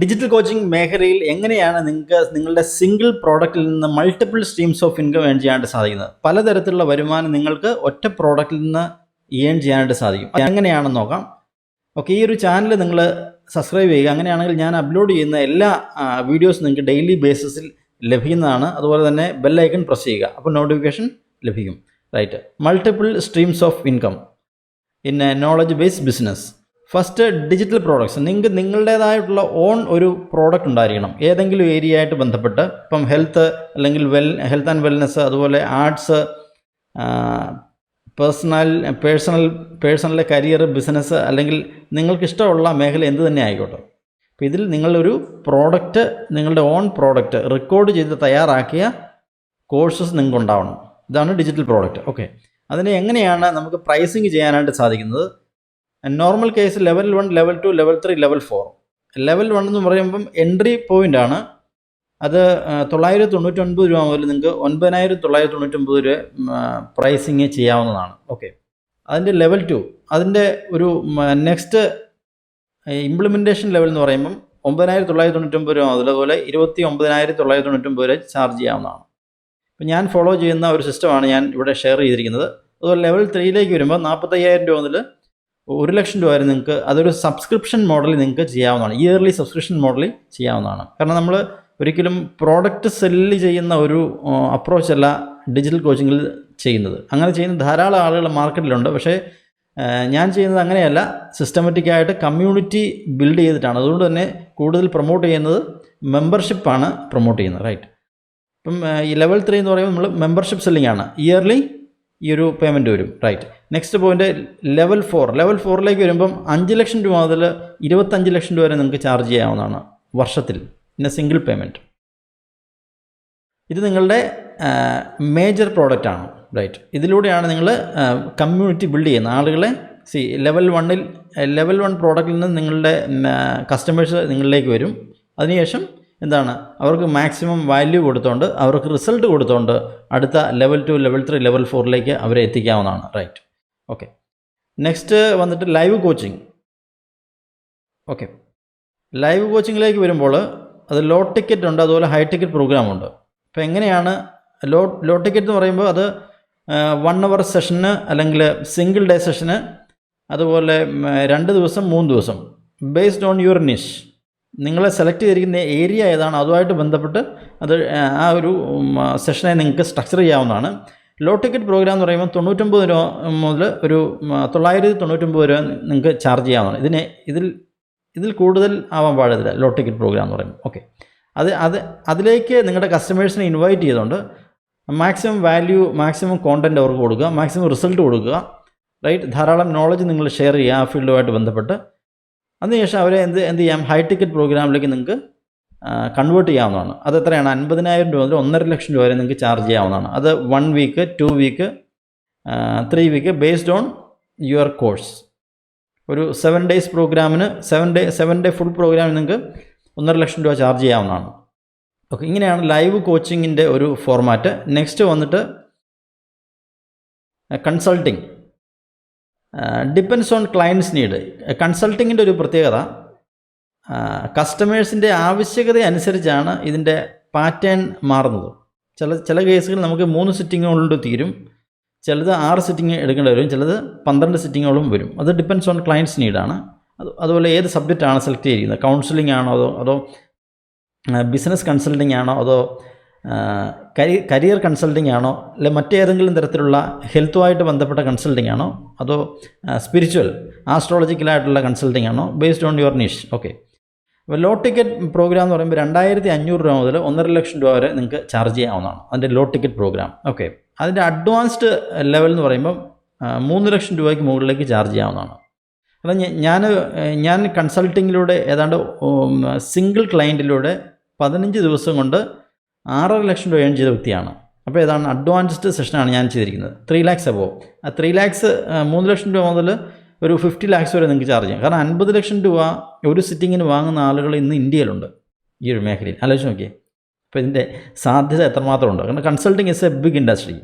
Digital coaching മേഖലയിൽ എങ്ങനെയാണ് നിങ്ങൾക്ക് നിങ്ങളുടെ സിംഗിൾ പ്രോഡക്റ്റിൽ നിന്ന് multiple streams of income earn ചെയ്യാനായിട്ട് സാധിക്കുന്നത്? പലതരത്തിലുള്ള വരുമാനം നിങ്ങൾക്ക് ഒറ്റ പ്രോഡക്റ്റിൽ നിന്ന് ഏൺ ചെയ്യാനായിട്ട് സാധിക്കും. എങ്ങനെയാണെന്ന് നോക്കാം. ഓക്കെ ഈ ഒരു ചാനൽ നിങ്ങൾ സബ്സ്ക്രൈബ് ചെയ്യുക. അങ്ങനെയാണെങ്കിൽ ഞാൻ അപ്ലോഡ് ചെയ്യുന്ന എല്ലാ വീഡിയോസ് നിങ്ങൾക്ക് ഡെയിലി ബേസിസിൽ ലഭിക്കുന്നതാണ്. അതുപോലെ തന്നെ ബെല്ലൈക്കൺ പ്രസ് ചെയ്യുക. അപ്പോൾ നോട്ടിഫിക്കേഷൻ ലഭിക്കും. Right multiple streams of income in knowledge based business first digital products നിങ്ങൾക്ക് നിങ്ങളുടേതായിട്ടുള്ള ഓൺ ഒരു പ്രോഡക്റ്റ് ഉണ്ടായിരിക്കണം. ഏതെങ്കിലും ഏരിയ ആയിട്ട് ബന്ധപ്പെട്ട്. ഇപ്പം ഹെൽത്ത് അല്ലെങ്കിൽ വെൽ ഹെൽത്ത് ആൻഡ് വെൽനെസ് അതുപോലെ arts personal personal personal career business അല്ലെങ്കിൽ നിങ്ങൾക്ക് ഇഷ്ടമുള്ള മേഖല എന്ത് തന്നെ ആയിക്കോട്ടെ. അപ്പോൾ ഇതിൽ നിങ്ങളൊരു പ്രോഡക്റ്റ് നിങ്ങളുടെ ഓൺ പ്രോഡക്റ്റ് റെക്കോർഡ് ചെയ്ത് തയ്യാറാക്കിയ കോഴ്സസ് നിങ്ങൾക്ക് ഉണ്ടാവണം ഇതാണ് ഡിജിറ്റൽ പ്രോഡക്റ്റ് ഓക്കെ അതിനെ എങ്ങനെയാണ് നമുക്ക് പ്രൈസിങ് ചെയ്യാനായിട്ട് സാധിക്കുന്നത്? Normal case level one level two level three level four level one എന്ന് പറയുമ്പം എൻട്രി പോയിന്റ് ആണ്. അത് തൊള്ളായിരത്തി തൊണ്ണൂറ്റൊൻപത് രൂപ മുതൽ നിങ്ങൾക്ക് ഒൻപതിനായിരത്തി തൊള്ളായിരത്തി തൊണ്ണൂറ്റൊമ്പത് രൂപ പ്രൈസിങ് ചെയ്യാവുന്നതാണ്. ഓക്കെ അതിന്റെ ലെവൽ ടു അതിന്റെ ഒരു നെക്സ്റ്റ് ഇംപ്ലിമെന്റേഷൻ ലെവൽ എന്ന് പറയുമ്പം ഒമ്പതിനായിരത്തി തൊള്ളായിരത്തി തൊണ്ണൂറ്റൊമ്പത് രൂപ മുതൽ അതുപോലെ ഇരുപത്തി ഒമ്പതിനായിരത്തി തൊള്ളായിരത്തി തൊണ്ണൂറ്റൊമ്പത് വരെ ചാർജ് ചെയ്യാവുന്നതാണ്. ഇപ്പം ഞാൻ ഫോളോ ചെയ്യുന്ന ഒരു സിസ്റ്റമാണ് ഞാൻ ഇവിടെ ഷെയർ ചെയ്തിരിക്കുന്നത്. അതുപോലെ ലെവൽ ത്രീയിലേക്ക് വരുമ്പോൾ നാൽപ്പത്തയ്യായിരം രൂപ മുതൽ ഒരു ലക്ഷം രൂപ വരെ നിങ്ങൾക്ക് അതൊരു സബ്സ്ക്രിപ്ഷൻ മോഡലിൽ നിങ്ങൾക്ക് ചെയ്യാവുന്നതാണ്. ഇയർലി സബ്സ്ക്രിപ്ഷൻ മോഡലിൽ ചെയ്യാവുന്നതാണ്. കാരണം നമ്മൾ ഒരിക്കലും പ്രോഡക്റ്റ് സെല്ല് ചെയ്യുന്ന ഒരു അപ്രോച്ച് അല്ല ഡിജിറ്റൽ കോച്ചിങ്ങിൽ ചെയ്യുന്നത്. അങ്ങനെ ചെയ്യുന്ന ധാരാളം ആളുകൾ മാർക്കറ്റിലുണ്ട് പക്ഷേ ഞാൻ ചെയ്യുന്നത് അങ്ങനെയല്ല. സിസ്റ്റമാറ്റിക്കായിട്ട് കമ്മ്യൂണിറ്റി ബിൽഡ് ചെയ്തിട്ടാണ്. അതുകൊണ്ട് തന്നെ കൂടുതൽ പ്രൊമോട്ട് ചെയ്യുന്നത് മെമ്പർഷിപ്പാണ് പ്രൊമോട്ട് ചെയ്യുന്നത്. റൈറ്റ് ഇപ്പം ഈ ലെവൽ ത്രീ എന്ന് പറയുമ്പോൾ നമ്മൾ മെമ്പർഷിപ്പ് സെല്ലിംഗ് ആണ്. ഇയർലി ഈ ഒരു പേയ്മെന്റ് വരും. Right next point level four level ഫോറിലേക്ക് വരുമ്പം അഞ്ച് ലക്ഷം രൂപ മുതൽ ഇരുപത്തഞ്ച് ലക്ഷം രൂപ വരെ നിങ്ങൾക്ക് ചാർജ് ചെയ്യാവുന്നതാണ് വർഷത്തിൽ. ഇൻ എ സിംഗിൾ പേയ്മെന്റ് ഇത് നിങ്ങളുടെ മേജർ പ്രോഡക്റ്റാണ് റൈറ്റ് ഇതിലൂടെയാണ് നിങ്ങൾ കമ്മ്യൂണിറ്റി ബിൽഡ് ചെയ്യുന്നത്. ആളുകളെ സി ലെവൽ വണ്ണിൽ ലെവൽ വൺ പ്രോഡക്റ്റിൽ നിന്ന് നിങ്ങളുടെ കസ്റ്റമേഴ്സ് നിങ്ങളിലേക്ക് വരും. അതിനുശേഷം എന്താണ്? അവർക്ക് മാക്സിമം വാല്യൂ കൊടുത്തുകൊണ്ട് അവർക്ക് റിസൾട്ട് കൊടുത്തുകൊണ്ട് അടുത്ത level two level three level ഫോറിലേക്ക് അവരെ എത്തിക്കാവുന്നതാണ്. റൈറ്റ് ഓക്കെ നെക്സ്റ്റ് വന്നിട്ട് ലൈവ് കോച്ചിങ് ഓക്കെ ലൈവ് കോച്ചിങ്ങിലേക്ക് വരുമ്പോൾ അത് ലോ ടിക്കറ്റ് ഉണ്ട് അതുപോലെ ഹൈ ടിക്കറ്റ് പ്രോഗ്രാം ഉണ്ട്. അപ്പോൾ എങ്ങനെയാണ് ലോ ലോ ടിക്കറ്റ് എന്ന് പറയുമ്പോൾ അത് വൺ അവർ സെഷന് അല്ലെങ്കിൽ സിംഗിൾ ഡേ സെഷന് അതുപോലെ രണ്ട് ദിവസം മൂന്ന് ദിവസം ബേസ്ഡ് ഓൺ യുവർ നിഷ് നിങ്ങൾ സെലക്ട് ചെയ്തിരിക്കുന്ന ഏരിയ ഏതാണ്? അതുമായിട്ട് ബന്ധപ്പെട്ട് അത് ആ ഒരു സെഷനെ നിങ്ങൾക്ക് സ്ട്രക്ചർ ചെയ്യാവുന്നതാണ്. ലോ ടിക്കറ്റ് പ്രോഗ്രാം എന്ന് പറയുമ്പോൾ തൊണ്ണൂറ്റൊമ്പത് രൂപ മുതൽ ഒരു തൊള്ളായിരത്തി തൊണ്ണൂറ്റൊമ്പത് രൂപ നിങ്ങൾക്ക് ചാർജ് ചെയ്യാവുന്നതാണ്. ഇതിനെ ഇതിൽ ഇതിൽ കൂടുതൽ ആവാൻ പാടില്ല ലോ ടിക്കറ്റ് പ്രോഗ്രാം എന്ന് പറയുമ്പോൾ. ഓക്കെ അത് അത് അതിലേക്ക് നിങ്ങളുടെ കസ്റ്റമേഴ്സിനെ ഇൻവൈറ്റ് ചെയ്തുകൊണ്ട് മാക്സിമം വാല്യൂ മാക്സിമം കോണ്ടന്റ് അവർക്ക് കൊടുക്കുക മാക്സിമം റിസൾട്ട് കൊടുക്കുക. റൈറ്റ് ധാരാളം നോളജ് നിങ്ങൾ ഷെയർ ചെയ്യുക ആ ഫീൽഡുമായിട്ട് ബന്ധപ്പെട്ട്. അതിനുശേഷം അവരെ എന്ത് എന്ത് ചെയ്യാം? ഹൈ ടിക്കറ്റ് പ്രോഗ്രാമിലേക്ക് നിങ്ങൾക്ക് കൺവേർട്ട് ചെയ്യാവുന്നതാണ്. അത് എത്രയാണ്? അൻപതിനായിരം രൂപ മുതൽ ഒന്നര ലക്ഷം രൂപ വരെ നിങ്ങൾക്ക് ചാർജ് ചെയ്യാവുന്നതാണ്. അത് one week two week three week based on your course ഒരു സെവൻ ഡേയ്സ് പ്രോഗ്രാമിന് seven day seven day full പ്രോഗ്രാമിന് നിങ്ങൾക്ക് ഒന്നര ലക്ഷം രൂപ ചാർജ് ചെയ്യാവുന്നതാണ്. ഓക്കെ ഇങ്ങനെയാണ് ലൈവ് കോച്ചിങ്ങിന്റെ ഒരു ഫോർമാറ്റ് നെക്സ്റ്റ് വന്നിട്ട് consulting depends on clients need കൺസൾട്ടിങ്ങിന്റെ ഒരു പ്രത്യേകത കസ്റ്റമേഴ്സിന്റെ ആവശ്യകത അനുസരിച്ചാണ് ഇതിന്റെ പാറ്റേൺ മാറുന്നത്. ചില ചില കേസുകളിൽ നമുക്ക് മൂന്ന് സിറ്റിങ്ങുകൊണ്ട് തീരും. ചിലത് ആറ് സിറ്റിംഗ് എടുക്കേണ്ടി വരും. ചിലത് പന്ത്രണ്ട് സിറ്റിങ്ങുകളും വരും. അത് ഡിപ്പെൻസ് ഓൺ ക്ലയൻസ് നീഡാണ് അത് അതുപോലെ ഏത് സബ്ജക്റ്റാണ് സെലക്ട് ചെയ്തിരിക്കുന്നത് കൗൺസിലിംഗ് ആണോ അതോ അതോ ബിസിനസ് കൺസൾട്ടിംഗ് ആണോ അതോ കരിയർ കൺസൾട്ടിംഗ് ആണോ? അല്ലെ മറ്റേതെങ്കിലും തരത്തിലുള്ള ഹെൽത്തുമായിട്ട് ബന്ധപ്പെട്ട കൺസൾട്ടിംഗ് ആണോ? അതോ സ്പിരിച്വൽ ആസ്ട്രോളജിക്കലായിട്ടുള്ള കൺസൾട്ടിംഗ് ആണോ? Based on your niche. Okay. അപ്പോൾ ലോ ടിക്കറ്റ് പ്രോഗ്രാം എന്ന് പറയുമ്പോൾ രണ്ടായിരത്തി അഞ്ഞൂറ് രൂപ മുതൽ ഒന്നര ലക്ഷം രൂപ വരെ നിങ്ങൾക്ക് ചാർജ് ചെയ്യാവുന്നതാണ്. അതിന്റെ ലോ ടിക്കറ്റ് പ്രോഗ്രാം. ഓക്കെ. അതിന്റെ അഡ്വാൻസ്ഡ് ലെവൽ എന്ന് പറയുമ്പോൾ മൂന്ന് ലക്ഷം രൂപയ്ക്ക് മുകളിലേക്ക് ചാർജ് ചെയ്യാവുന്നതാണ്. കാരണം ഞാൻ ഞാൻ കൺസൾട്ടിങ്ങിലൂടെ ഏതാണ്ട് സിംഗിൾ ക്ലയന്റിലൂടെ പതിനഞ്ച് ദിവസം കൊണ്ട് ആറര ലക്ഷം രൂപ ഏൺ ചെയ്ത വ്യക്തിയാണ്. അപ്പോൾ ഏതാണ്? അഡ്വാൻസ്ഡ് സെഷനാണ് ഞാൻ ചെയ്തിരിക്കുന്നത്. ത്രീ ലാക്സ് അബോ ആ ത്രീ ലാക്സ് മൂന്ന് ലക്ഷം രൂപ മുതൽ ഒരു ഫിഫ്റ്റി ലാക്സ് വരെ നിങ്ങൾക്ക് ചാർജ് ചെയ്യാം. കാരണം അൻപത് ലക്ഷം രൂപ ഒരു സിറ്റിങ്ങിന് വാങ്ങുന്ന ആളുകൾ ഇന്ന് ഇന്ത്യയിലുണ്ട്. ഈ ഒരു മേഖലയിൽ. ആലോചിച്ച് നോക്കിയേ. അപ്പോൾ ഇതിന്റെ സാധ്യത എത്രമാത്രം ഉണ്ട്? കാരണം consulting is a big industry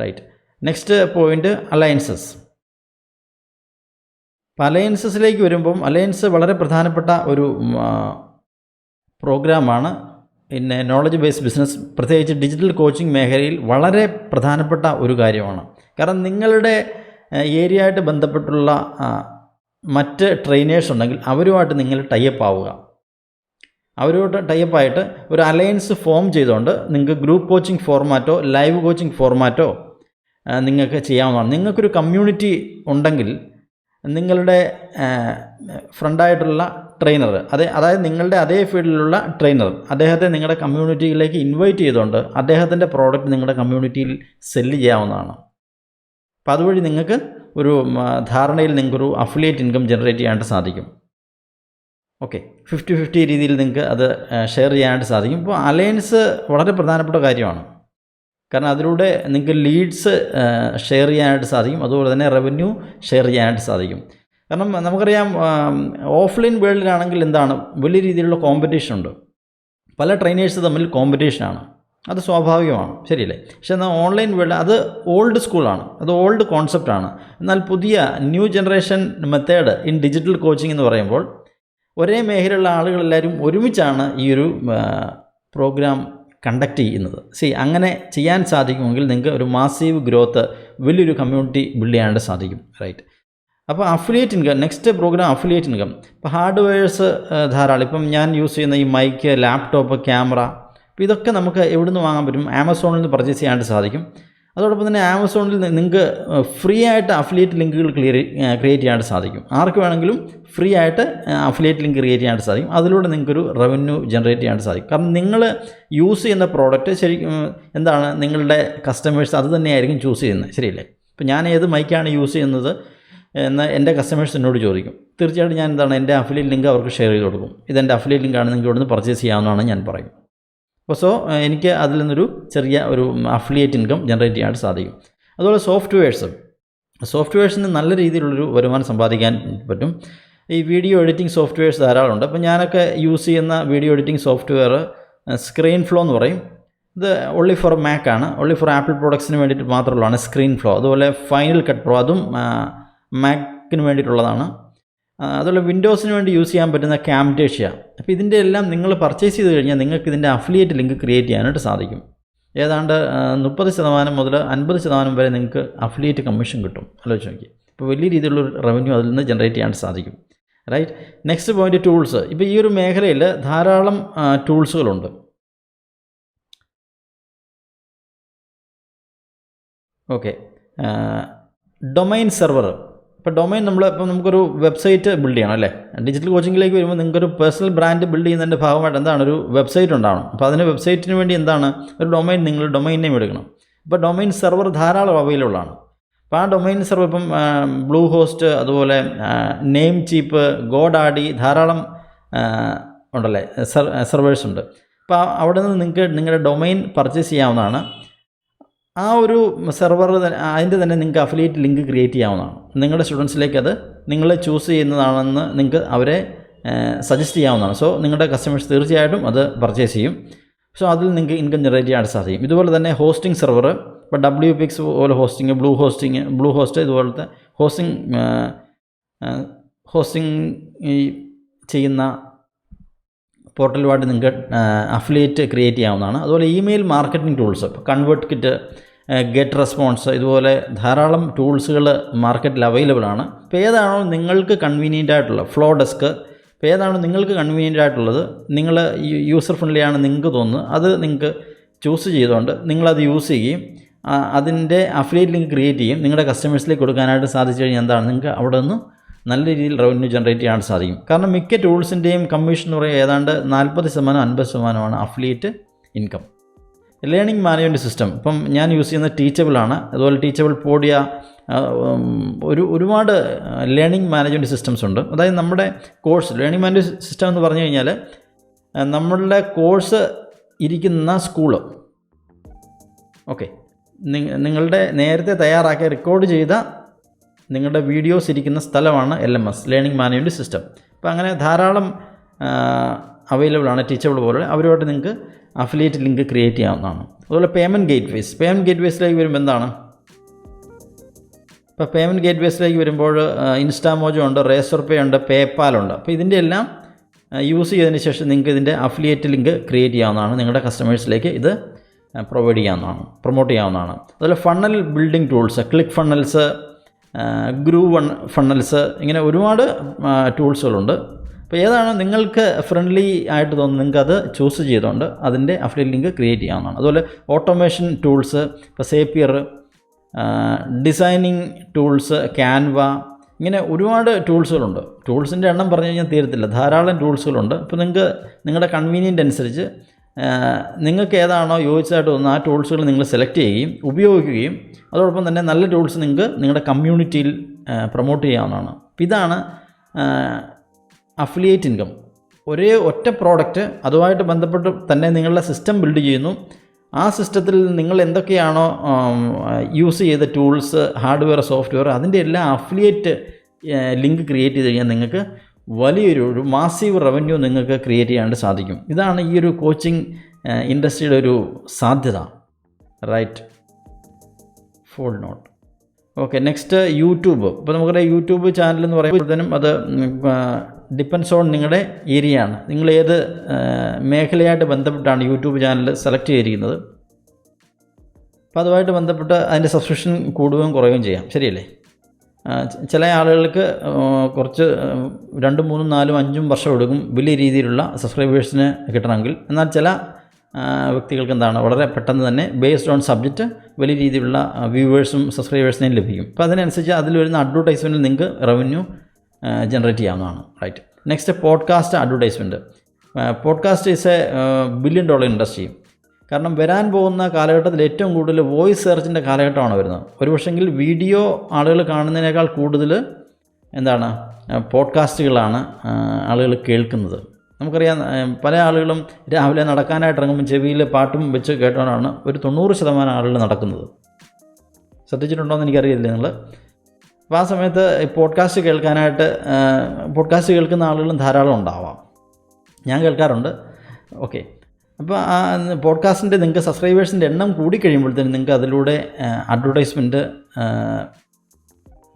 right next point alliances അപ്പോൾ അലയൻസസിലേക്ക് വരുമ്പം അലയൻസ് വളരെ പ്രധാനപ്പെട്ട ഒരു പ്രോഗ്രാമാണ് പിന്നെ നോളജ് ബേസ്ഡ് ബിസിനസ് പ്രത്യേകിച്ച് ഡിജിറ്റൽ കോച്ചിങ് മേഖലയിൽ വളരെ പ്രധാനപ്പെട്ട ഒരു കാര്യമാണ്. കാരണം നിങ്ങളുടെ ഏരിയ ആയിട്ട് ബന്ധപ്പെട്ടുള്ള മറ്റ് ട്രെയിനേഴ്സ് ഉണ്ടെങ്കിൽ അവരുമായിട്ട് നിങ്ങൾ ടൈപ്പ് ആവുക. അവരോട് ടൈപ്പായിട്ട് ഒരു അലയൻസ് ഫോം ചെയ്തുകൊണ്ട് നിങ്ങൾക്ക് ഗ്രൂപ്പ് കോച്ചിങ് ഫോർമാറ്റോ ലൈവ് കോച്ചിങ് ഫോർമാറ്റോ നിങ്ങൾക്ക് ചെയ്യാവുന്നതാണ്. നിങ്ങൾക്കൊരു കമ്മ്യൂണിറ്റി ഉണ്ടെങ്കിൽ നിങ്ങളുടെ ഫ്രണ്ടായിട്ടുള്ള ട്രെയിനർ അതെ അതായത് നിങ്ങളുടെ അതേ ഫീൽഡിലുള്ള ട്രെയിനർ അദ്ദേഹത്തെ നിങ്ങളുടെ കമ്മ്യൂണിറ്റിയിലേക്ക് ഇൻവൈറ്റ് ചെയ്തുകൊണ്ട് അദ്ദേഹത്തിന്റെ പ്രോഡക്റ്റ് നിങ്ങളുടെ കമ്മ്യൂണിറ്റിയിൽ സെല്ല് ചെയ്യാവുന്നതാണ്. അപ്പോൾ അതുവഴി നിങ്ങൾക്ക് ഒരു ധാരണയിൽ നിങ്ങൾക്കൊരു അഫിലിയേറ്റ് ഇൻകം ജനറേറ്റ് ചെയ്യാനായിട്ട് സാധിക്കും. ഓക്കെ ഫിഫ്റ്റി ഫിഫ്റ്റി രീതിയിൽ നിങ്ങൾക്ക് അത് ഷെയർ ചെയ്യാനായിട്ട് സാധിക്കും. ഇപ്പോൾ അലയൻസ് വളരെ പ്രധാനപ്പെട്ട കാര്യമാണ്. കാരണം അതിലൂടെ നിങ്ങൾക്ക് ലീഡ്സ് ഷെയർ ചെയ്യാനായിട്ട് സാധിക്കും. അതുപോലെ തന്നെ റവന്യൂ ഷെയർ ചെയ്യാനായിട്ട് സാധിക്കും. കാരണം നമുക്കറിയാം ഓഫ്ലൈൻ വേൾഡിലാണെങ്കിൽ എന്താണ് വലിയ രീതിയിലുള്ള കോമ്പറ്റീഷൻ ഉണ്ട്. പല ട്രെയിനേഴ്സ് തമ്മിൽ കോമ്പറ്റീഷനാണ് അത് സ്വാഭാവികമാണ്. ശരിയല്ലേ? പക്ഷേ എന്നാൽ ഓൺലൈൻ വേൾഡ് അത് ഓൾഡ് സ്കൂളാണ് അത് ഓൾഡ് കോൺസെപ്റ്റാണ് എന്നാൽ പുതിയ new generation method in digital coaching എന്ന് പറയുമ്പോൾ ഒരേ മേഖലയിലുള്ള ആളുകളെല്ലാവരും ഒരുമിച്ചാണ് ഈ ഒരു പ്രോഗ്രാം കണ്ടക്ട് ചെയ്യുന്നത്. സി അങ്ങനെ ചെയ്യാൻ സാധിക്കുമെങ്കിൽ നിങ്ങൾക്ക് ഒരു മാസീവ് ഗ്രോത്ത് വലിയൊരു കമ്മ്യൂണിറ്റി ബിൽഡ് ചെയ്യാനായിട്ട് സാധിക്കും. റൈറ്റ് അപ്പോൾ affiliate income next program affiliate income ഇപ്പോൾ ഹാർഡ്വെയർസ് ധാരാളം. ഇപ്പം ഞാൻ യൂസ് ചെയ്യുന്ന ഈ മൈക്ക് ലാപ്ടോപ്പ് ക്യാമറ അപ്പോൾ ഇതൊക്കെ നമുക്ക് എവിടെ നിന്ന് വാങ്ങാൻ പറ്റും? ആമസോണിൽ നിന്ന് പർച്ചേസ് ചെയ്യാനായിട്ട് സാധിക്കും. അതോടൊപ്പം തന്നെ ആമസോണിൽ നിങ്ങൾക്ക് ഫ്രീ ആയിട്ട് അഫിലിയേറ്റ് ലിങ്കുകൾ ക്ലിയർ ക്രിയേറ്റ് ചെയ്യാനായിട്ട് സാധിക്കും. ആർക്ക് വേണമെങ്കിലും ഫ്രീ ആയിട്ട് അഫിലിയേറ്റ് ലിങ്ക് ക്രിയേറ്റ് ചെയ്യാനായിട്ട് സാധിക്കും. അതിലൂടെ നിങ്ങൾക്കൊരു റവന്യൂ ജനറേറ്റ് ചെയ്യാനായിട്ട് സാധിക്കും. കാരണം നിങ്ങൾ യൂസ് ചെയ്യുന്ന പ്രോഡക്റ്റ് ശരിക്കും എന്താണ്? നിങ്ങളുടെ കസ്റ്റമേഴ്സ് അത് തന്നെയായിരിക്കും ചൂസ് ചെയ്യുന്നത്. ശരിയല്ലേ? ഇപ്പോൾ ഞാൻ ഏത് മൈക്കാണ് യൂസ് ചെയ്യുന്നത്? എന്ന് എന്റെ കസ്റ്റമേഴ്സ് എന്നോട് ചോദിക്കും. തീർച്ചയായിട്ടും ഞാൻ എന്താണ് എന്റെ അഫിലിയറ്റ് ലിങ്ക് അവർക്ക് ഷെയർ ചെയ്ത് കൊടുക്കും. ഇതെന്റെ അഫിലിയറ്റ് ലിങ്ക് ആണ് നിങ്ങൾക്ക് ഇവിടുന്ന് പർച്ചേസ് ചെയ്യാവുന്നതാണ് ഞാൻ പറയും. അപ്പോൾ സോ എനിക്ക് അതിൽ നിന്നൊരു ചെറിയ ഒരു അഫിലിയേറ്റ് ഇൻകം ജനറേറ്റ് ചെയ്യാനായിട്ട് സാധിക്കും. അതുപോലെ സോഫ്റ്റ്വെയർസ് സോഫ്റ്റ്വെയർസിന് നല്ല രീതിയിലുള്ളൊരു വരുമാനം സമ്പാദിക്കാൻ പറ്റും. ഈ വീഡിയോ എഡിറ്റിംഗ് സോഫ്റ്റ്വെയർസ് ധാരാളമുണ്ട് അപ്പോൾ ഞാനൊക്കെ യൂസ് ചെയ്യുന്ന video editing software ScreenFlow എന്ന് പറയും. ഇത് ഒള്ളി ഫോർ മാക്കാണ് ഒള്ളി ഫോർ ആപ്പിൾ പ്രോഡക്ട്സിന് വേണ്ടിയിട്ട് മാത്രമുള്ളതാണ് സ്ക്രീൻ ഫ്ലോ അതുപോലെ ഫൈനൽ കട്ട് പ്രോ അതും മാക്കിന് വേണ്ടിയിട്ടുള്ളതാണ്. അതുപോലെ വിൻഡോസിന് വേണ്ടി യൂസ് ചെയ്യാൻ പറ്റുന്ന ക്യാംറ്റേഷ്യ അപ്പോൾ ഇതിന്റെ എല്ലാം നിങ്ങൾ പർച്ചേസ് ചെയ്ത് കഴിഞ്ഞാൽ നിങ്ങൾക്ക് ഇതിന്റെ അഫിലിയേറ്റ് ലിങ്ക് ക്രിയേറ്റ് ചെയ്യാനായിട്ട് സാധിക്കും. ഏതാണ്ട് മുപ്പത് ശതമാനം മുതൽ അൻപത് ശതമാനം വരെ നിങ്ങൾക്ക് അഫിലിയേറ്റ് കമ്മീഷൻ കിട്ടും. ആലോചിച്ച് നോക്കി. അപ്പോൾ വലിയ രീതിയിലുള്ള റവന്യൂ അതിൽ നിന്ന് ജനറേറ്റ് ചെയ്യാൻ സാധിക്കും. റൈറ്റ് നെക്സ്റ്റ് പോയിന്റ് ടൂൾസ് ഇപ്പോൾ ഈ ഒരു മേഖലയിൽ ധാരാളം ടൂൾസുകളുണ്ട് ഓക്കെ ഡൊമൈൻ സെർവർ ഇപ്പോൾ ഡൊമൈൻ നമ്മൾ ഇപ്പോൾ നമുക്കൊരു വെബ്സൈറ്റ് ബിൽഡ് ചെയ്യണം അല്ലേ? ഡിജിറ്റൽ കോച്ചിങ്ങിലേക്ക് വരുമ്പോൾ നിങ്ങൾക്കൊരു പേഴ്സണൽ ബ്രാൻഡ് ബിൽഡ് ചെയ്യുന്നതിന്റെ ഭാഗമായിട്ട് എന്താണ് ഒരു വെബ്സൈറ്റ് ഉണ്ടാവണം. അപ്പോൾ അതിന് വെബ്സൈറ്റിന് വേണ്ടി എന്താണ്? ഒരു ഡൊമൈൻ നിങ്ങൾ ഡൊമൈൻ നെയിം എടുക്കണം. ഇപ്പോൾ ഡൊമൈൻ സെർവർ ധാരാളം അവൈലബിൾ ആണ്. അപ്പോൾ ആ ഡൊമൈൻ സെർവർ ഇപ്പം ബ്ലൂ ഹോസ്റ്റ് അതുപോലെ നെയിം ചീപ്പ് ഗോഡാഡി ധാരാളം ഉണ്ടല്ലേ? സെർവേഴ്സ് ഉണ്ട്. അപ്പോൾ അവിടെ നിന്ന് നിങ്ങൾക്ക് നിങ്ങളുടെ ഡൊമൈൻ പർച്ചേസ് ചെയ്യാവുന്നതാണ്. ആ ഒരു സെർവർ അതിന്റെ തന്നെ നിങ്ങൾക്ക് അഫിലിയേറ്റ് ലിങ്ക് ക്രിയേറ്റ് ചെയ്യാവുന്നതാണ്. നിങ്ങളുടെ സ്റ്റുഡൻസിലേക്ക് അത് നിങ്ങൾ ചൂസ് ചെയ്യുന്നതാണെന്ന് നിങ്ങൾക്ക് അവരെ സജസ്റ്റ് ചെയ്യാവുന്നതാണ്. സോ നിങ്ങളുടെ കസ്റ്റമേഴ്സ് തീർച്ചയായിട്ടും അത് പർച്ചേസ് ചെയ്യും. സോ അതിൽ നിങ്ങൾക്ക് ഇൻകം ജനറേറ്റ് ചെയ്യാൻ സാധിക്കും. ഇതുപോലെ തന്നെ ഹോസ്റ്റിംഗ് സെർവർ ഇപ്പോൾ ഡബ്ല്യു പിക്സ് പോലെ hosting blue hosting Bluehost ഇതുപോലത്തെ ഹോസ്റ്റിംഗ് ഹോസ്റ്റിംഗ് ചെയ്യുന്ന പോർട്ടലുമായിട്ട് നിങ്ങൾക്ക് അഫിലിയേറ്റ് ക്രിയേറ്റ് ചെയ്യാവുന്നതാണ്. അതുപോലെ email marketing tools ConvertKit GetResponse ഇതുപോലെ ധാരാളം ടൂൾസുകൾ മാർക്കറ്റിൽ അവൈലബിൾ ആണ്. ഇപ്പോൾ ഏതാണോ നിങ്ങൾക്ക് കൺവീനിയന്റ് ആയിട്ടുള്ള ഫ്ലോ ഡെസ്ക് ഇപ്പോൾ ഏതാണോ നിങ്ങൾക്ക് കൺവീനിയന്റ് ആയിട്ടുള്ളത് നിങ്ങൾ യൂസർ ഫ്രണ്ട്ലി ആണ് നിങ്ങൾക്ക് തോന്നുന്നത് അത് നിങ്ങൾക്ക് ചൂസ് ചെയ്തുകൊണ്ട് നിങ്ങളത് യൂസ് ചെയ്യുകയും അതിന്റെ അഫിലിയേറ്റ് ലിങ്ക് ക്രിയേറ്റ് ചെയ്യും നിങ്ങളുടെ കസ്റ്റമേഴ്സിലേക്ക് കൊടുക്കാനായിട്ട് സാധിച്ചു കഴിഞ്ഞാൽ എന്താണ്? നിങ്ങൾക്ക് അവിടെ നിന്ന് നല്ല രീതിയിൽ റവന്യൂ ജനറേറ്റ് ചെയ്യാൻ സാധിക്കും. കാരണം മിക്ക ടൂൾസിന്റെയും കമ്മീഷൻ എന്ന് പറയുന്നത് ഏതാണ്ട് നാൽപ്പത് ശതമാനം അൻപത് ശതമാനമാണ് affiliate income learning management system ഇപ്പം ഞാൻ യൂസ് ചെയ്യുന്ന ടീച്ചബിളാണ് അതുപോലെ ടീച്ചബിൾ പോഡിയ ഒരു ഒരുപാട് ലേണിംഗ് മാനേജ്മെന്റ് സിസ്റ്റംസ് ഉണ്ട്. അതായത് നമ്മുടെ കോഴ്സ് ലേണിംഗ് മാനേജ്മെന്റ് സിസ്റ്റം എന്ന് പറഞ്ഞു കഴിഞ്ഞാൽ നമ്മളുടെ കോഴ്സ് ഇരിക്കുന്ന സ്കൂൾ ഓക്കെ നിങ്ങളുടെ നേരത്തെ തയ്യാറാക്കിയ റെക്കോർഡ് ചെയ്ത നിങ്ങളുടെ വീഡിയോസ് ഇരിക്കുന്ന സ്ഥലമാണ് L M S learning management system അപ്പോൾ അങ്ങനെ ധാരാളം അവൈലബിൾ ആണ് ടീച്ചബിൾ പോലെ അവരുമായിട്ട് നിങ്ങൾക്ക് അഫിലിയേറ്റ് ലിങ്ക് ക്രിയേറ്റ് ചെയ്യാവുന്നതാണ്. അതുപോലെ പേയ്മെന്റ് ഗേറ്റ് വേസ് പേയ്മെന്റ് ഗേറ്റ് വേസിലേക്ക് വരുമ്പോൾ എന്താണ് ഇപ്പോൾ പേയ്മെന്റ് ഗേറ്റ് വേസിലേക്ക് വരുമ്പോൾ ഇൻസ്റ്റാമോജോ ഉണ്ട് റേസർ പേ ഉണ്ട് പേപ്പാൽ ഉണ്ട്. അപ്പോൾ ഇതിന്റെ എല്ലാം യൂസ് ചെയ്തതിന് ശേഷം നിങ്ങൾക്ക് ഇതിന്റെ അഫിലിയേറ്റ് ലിങ്ക് ക്രിയേറ്റ് ചെയ്യാവുന്നതാണ്. നിങ്ങളുടെ കസ്റ്റമേഴ്സിലേക്ക് ഇത് പ്രൊവൈഡ് ചെയ്യാവുന്നതാണ് പ്രൊമോട്ട് ചെയ്യാവുന്നതാണ്. അതുപോലെ funnel building tools ClickFunnels GrooveFunnels ഇങ്ങനെ ഒരുപാട് ടൂൾസുകളുണ്ട് അപ്പോൾ ഏതാണ് നിങ്ങൾക്ക് ഫ്രണ്ട്ലി ആയിട്ട് തോന്നുന്നത്? നിങ്ങൾക്ക് അത് ചൂസ് ചെയ്തുകൊണ്ട് അതിന്റെ അഫിലിയറ്റ് ലിങ്ക് ക്രിയേറ്റ് ചെയ്യാവുന്നതാണ്. അതുപോലെ ഓട്ടോമേഷൻ ടൂൾസ് ഇപ്പോൾ സേപ്പിയർ ഡിസൈനിങ് ടൂൾസ് ക്യാൻവ ഇങ്ങനെ ഒരുപാട് ടൂൾസുകളുണ്ട് ടൂൾസിന്റെ എണ്ണം പറഞ്ഞു കഴിഞ്ഞാൽ തീരത്തില്ല. ധാരാളം ടൂൾസുകളുണ്ട് അപ്പോൾ നിങ്ങൾക്ക് നിങ്ങളുടെ കൺവീനിയന്റ് അനുസരിച്ച് നിങ്ങൾക്ക് ഏതാണോ യോജിച്ചതായിട്ട് തോന്നുന്നത് ആ ടൂൾസുകൾ നിങ്ങൾ സെലക്ട് ചെയ്യുകയും ഉപയോഗിക്കുകയും അതോടൊപ്പം തന്നെ നല്ല ടൂൾസ് നിങ്ങൾക്ക് നിങ്ങളുടെ കമ്മ്യൂണിറ്റിയിൽ പ്രൊമോട്ട് ചെയ്യാവുന്നതാണ്. അപ്പോൾ ഇതാണ് അഫിലിയേറ്റ് ഇൻകം ഒരേ ഒറ്റ പ്രോഡക്റ്റ് അതുമായിട്ട് ബന്ധപ്പെട്ട് തന്നെ നിങ്ങളുടെ സിസ്റ്റം ബിൽഡ് ചെയ്യുന്നു. ആ സിസ്റ്റത്തിൽ നിങ്ങൾ എന്തൊക്കെയാണോ യൂസ് ചെയ്ത ടൂൾസ് ഹാർഡ്വെയർ സോഫ്റ്റ്വെയർ അതിന്റെ എല്ലാം അഫിലിയേറ്റ് ലിങ്ക് ക്രിയേറ്റ് ചെയ്ത് കഴിഞ്ഞാൽ നിങ്ങൾക്ക് വലിയൊരു ഒരു മാസീവ് റവന്യൂ നിങ്ങൾക്ക് ക്രിയേറ്റ് ചെയ്യാണ്ട് സാധിക്കും. ഇതാണ് ഈ ഒരു കോച്ചിങ് ഇൻഡസ്ട്രിയുടെ ഒരു സാധ്യത. റൈറ്റ് ഫോൾ നോട്ട് ഓക്കെ നെക്സ്റ്റ് യൂട്യൂബ് ഇപ്പോൾ നമുക്കറിയാം യൂട്യൂബ് ചാനൽ എന്ന് പറയുമ്പോഴത്തേനും അത് ഡിപ്പെൻസ് ഓൺ നിങ്ങളുടെ ഏരിയ ആണ്. നിങ്ങൾ ഏത് മേഖലയായിട്ട് ബന്ധപ്പെട്ടാണ് യൂട്യൂബ് ചാനൽ സെലക്ട് ചെയ്തിരിക്കുന്നത്. അപ്പോൾ അതുമായിട്ട് ബന്ധപ്പെട്ട് അതിന്റെ സബ്സ്ക്രിപ്ഷൻ കൂടുകയും കുറയുകയും ചെയ്യാം. ശരിയല്ലേ? ചില ആളുകൾക്ക് കുറച്ച് രണ്ടും മൂന്നും നാലും അഞ്ചും വർഷം എടുക്കും വലിയ രീതിയിലുള്ള സബ്സ്ക്രൈബേഴ്സിന് കിട്ടണമെങ്കിൽ. എന്നാൽ ചില വ്യക്തികൾക്ക് എന്താണ് വളരെ പെട്ടെന്ന് തന്നെ ബേസ്ഡ് ഓൺ സബ്ജക്റ്റ് വലിയ രീതിയിലുള്ള വ്യൂവേഴ്സും സബ്സ്ക്രൈബേഴ്സിനെയും ലഭിക്കും. അപ്പോൾ അതിനനുസരിച്ച് അതിൽ വരുന്ന അഡ്വർടൈസ്മെന്റിൽ നിങ്ങൾക്ക് റവന്യൂ ജനറേറ്റ് ചെയ്യാവുന്നതാണ്. Right next podcast advertisement podcast is a billion dollar industry കാരണം വരാൻ പോകുന്ന കാലഘട്ടത്തിൽ ഏറ്റവും കൂടുതൽ വോയിസ് സെർച്ചിന്റെ കാലഘട്ടമാണ് വരുന്നത്. ഒരു പക്ഷെങ്കിൽ വീഡിയോ ആളുകൾ കാണുന്നതിനേക്കാൾ കൂടുതൽ എന്താണ് പോഡ്കാസ്റ്റുകളാണ് ആളുകൾ കേൾക്കുന്നത്. നമുക്കറിയാം പല ആളുകളും രാവിലെ നടക്കാനായിട്ട് ഇറങ്ങുമ്പോൾ ചെവിയിൽ പാട്ടും വെച്ച് കേട്ടോണ്ടാണ് ഒരു തൊണ്ണൂറ് ശതമാനം ആളുകൾ നടക്കുന്നത്. ശ്രദ്ധിച്ചിട്ടുണ്ടോ എന്ന് എനിക്കറിയില്ല നിങ്ങൾ. അപ്പോൾ ആ സമയത്ത് പോഡ്കാസ്റ്റ് കേൾക്കാനായിട്ട് പോഡ്കാസ്റ്റ് കേൾക്കുന്ന ആളുകളും ധാരാളം ഉണ്ടാവാം. ഞാൻ കേൾക്കാറുണ്ട്. ഓക്കെ. അപ്പോൾ ആ പോഡ്കാസ്റ്റിന്റെ നിങ്ങൾക്ക് സബ്സ്ക്രൈബേഴ്സിന്റെ എണ്ണം കൂടി കൂടിക്കഴിയുമ്പോഴത്തേനും നിങ്ങൾക്ക് അതിലൂടെ അഡ്വർടൈസ്മെന്റ്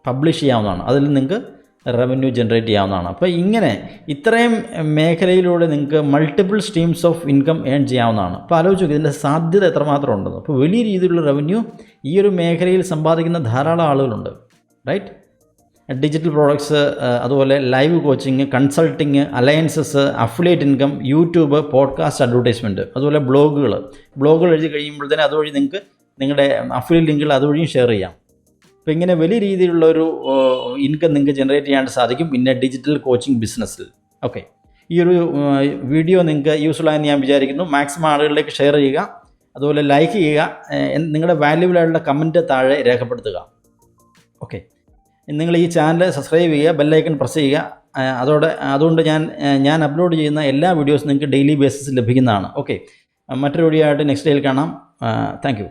പബ്ലിഷ് ചെയ്യാവുന്നതാണ്. അതിൽ നിങ്ങൾക്ക് റവന്യൂ ജനറേറ്റ് ചെയ്യാവുന്നതാണ്. അപ്പോൾ ഇങ്ങനെ ഇത്രയും മേഖലയിലൂടെ നിങ്ങൾക്ക് multiple streams of income earn ചെയ്യാവുന്നതാണ്. അപ്പോൾ ആലോചിച്ച് നോക്കുക ഇതിന്റെ സാധ്യത എത്രമാത്രം ഉണ്ടെന്ന്. അപ്പോൾ വലിയ രീതിയിലുള്ള റവന്യൂ ഈ ഒരു മേഖലയിൽ സമ്പാദിക്കുന്ന ധാരാളം ആളുകളുണ്ട്. റൈറ്റ് ഡിജിറ്റൽ പ്രോഡക്ട്സ് അതുപോലെ live coaching consulting alliances affiliate income YouTube podcast advertisement അതുപോലെ ബ്ലോഗുകൾ ബ്ലോഗുകൾ എഴുതി കഴിയുമ്പോഴത്തേന് അതുവഴി നിങ്ങൾക്ക് നിങ്ങളുടെ അഫിലിയേറ്റ് ലിങ്കുകൾ അതുവഴിയും ഷെയർ ചെയ്യാം. അപ്പോൾ ഇങ്ങനെ വലിയ രീതിയിലുള്ള ഒരു ഇൻകം നിങ്ങൾക്ക് ജനറേറ്റ് ചെയ്യാൻ സാധിക്കും പിന്നെ ഡിജിറ്റൽ കോച്ചിങ് ബിസിനസ്സിൽ ഓക്കെ ഈ ഒരു വീഡിയോ നിങ്ങൾക്ക് യൂസ്ഫുൾ ആയെന്ന് ഞാൻ വിചാരിക്കുന്നു. മാക്സിമം ആളുകളിലേക്ക് ഷെയർ ചെയ്യുക. അതുപോലെ ലൈക്ക് ചെയ്യുക. നിങ്ങളുടെ വാല്യുബിൾ ആയിട്ടുള്ള കമന്റ് താഴെ രേഖപ്പെടുത്തുക. ഓക്കെ നിങ്ങൾ ഈ ചാനൽ സബ്സ്ക്രൈബ് ചെയ്യുക ബെല്ലൈക്കൺ പ്രസ് ചെയ്യുക. അതോടെ അതുകൊണ്ട് ഞാൻ ഞാൻ അപ്ലോഡ് ചെയ്യുന്ന എല്ലാ വീഡിയോസും നിങ്ങൾക്ക് ഡെയിലി ബേസിസ് ലഭിക്കുന്നതാണ്. ഓക്കെ മറ്റൊരു വീഡിയോ ആയിട്ട് നെക്സ്റ്റ് ഡേയിൽ കാണാം. താങ്ക്